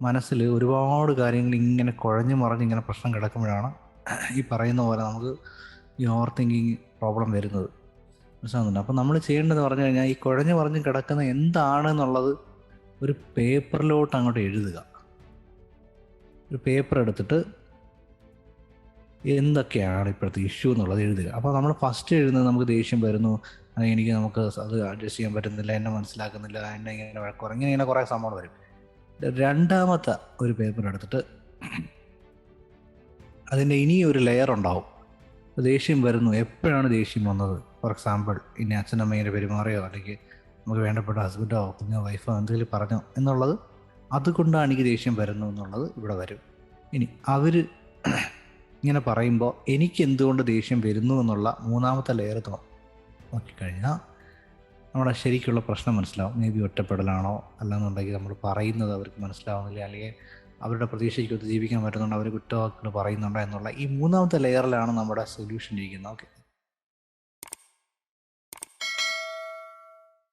മനസ്സിൽ ഒരുപാട് കാര്യങ്ങൾ ഇങ്ങനെ കുഴഞ്ഞു മറിഞ്ഞ് ഇങ്ങനെ പ്രശ്നം കിടക്കുമ്പോഴാണ് ഈ പറയുന്ന പോലെ നമുക്ക് ഈ ഓവർ തിങ്കിങ് പ്രോബ്ലം വരുന്നത്. മനസ്സിലാകുന്നുണ്ട് അപ്പോൾ നമ്മൾ ചെയ്യേണ്ടതെന്ന് പറഞ്ഞു കഴിഞ്ഞാൽ ഈ കുഴഞ്ഞു മറിഞ്ഞ് കിടക്കുന്ന എന്താണെന്നുള്ളത് ഒരു പേപ്പറിലോട്ട് അങ്ങോട്ട് എഴുതുക. ഒരു പേപ്പർ എടുത്തിട്ട് എന്തൊക്കെയാണ് ഇപ്പോഴത്തെ ഇഷ്യൂ എന്നുള്ളത് എഴുതുക. അപ്പോൾ നമ്മൾ ഫസ്റ്റ് എഴുതുന്നത് നമുക്ക് ദേഷ്യം വരുന്നു. അല്ലെങ്കിൽ എനിക്ക് നമുക്ക് അത് അഡ്ജസ്റ്റ് ചെയ്യാൻ പറ്റുന്നില്ല എന്നെ മനസ്സിലാക്കുന്നില്ല എന്നെ ഇങ്ങനെ വഴക്കുറ ഇങ്ങനെ ഇങ്ങനെ കുറേ സംഭവങ്ങൾ വരും. രണ്ടാമത്തെ ഒരു പേപ്പർ എടുത്തിട്ട് അതിന്റെ ഇനിയും ഒരു ലെയർ ഉണ്ടാവും. ദേഷ്യം വരുന്നു. എപ്പോഴാണ് ദേഷ്യം വന്നത്? ഫോർ എക്സാമ്പിൾ ഇനി അച്ഛനമ്മേനെ പെരുമാറിയോ? അല്ലെങ്കിൽ നമുക്ക് വേണ്ടപ്പെട്ട ഹസ്ബൻഡോ കുഞ്ഞോ വൈഫോ എന്തെങ്കിലും പറഞ്ഞോ എന്നുള്ളത് അതുകൊണ്ടാണ് എനിക്ക് ദേഷ്യം വരുന്നു എന്നുള്ളത് ഇവിടെ വരും. ഇനി അവർ ഇങ്ങനെ പറയുമ്പോൾ എനിക്ക് എന്തുകൊണ്ട് ദേഷ്യം വരുന്നു എന്നുള്ള മൂന്നാമത്തെ ലെയർ തോന്നും നോക്കിക്കഴിഞ്ഞാൽ നമ്മുടെ ശരിക്കുള്ള പ്രശ്നം മനസ്സിലാവും. മേ ബി ഒറ്റപ്പെടലാണോ? അല്ലാന്നുണ്ടെങ്കിൽ നമ്മൾ പറയുന്നത് അവർക്ക് മനസ്സിലാവുന്നില്ല. അല്ലെങ്കിൽ അവരുടെ പ്രതീക്ഷയ്ക്കൊത്ത് ജീവിക്കാൻ പറ്റുന്നുണ്ടോ അവർ കുറ്റവാക്കുകൾ പറയുന്നുണ്ടോ എന്നുള്ള ഈ മൂന്നാമത്തെ ലെയറിലാണ് നമ്മുടെ സൊല്യൂഷൻ ഇരിക്കുന്നത്. ഓക്കെ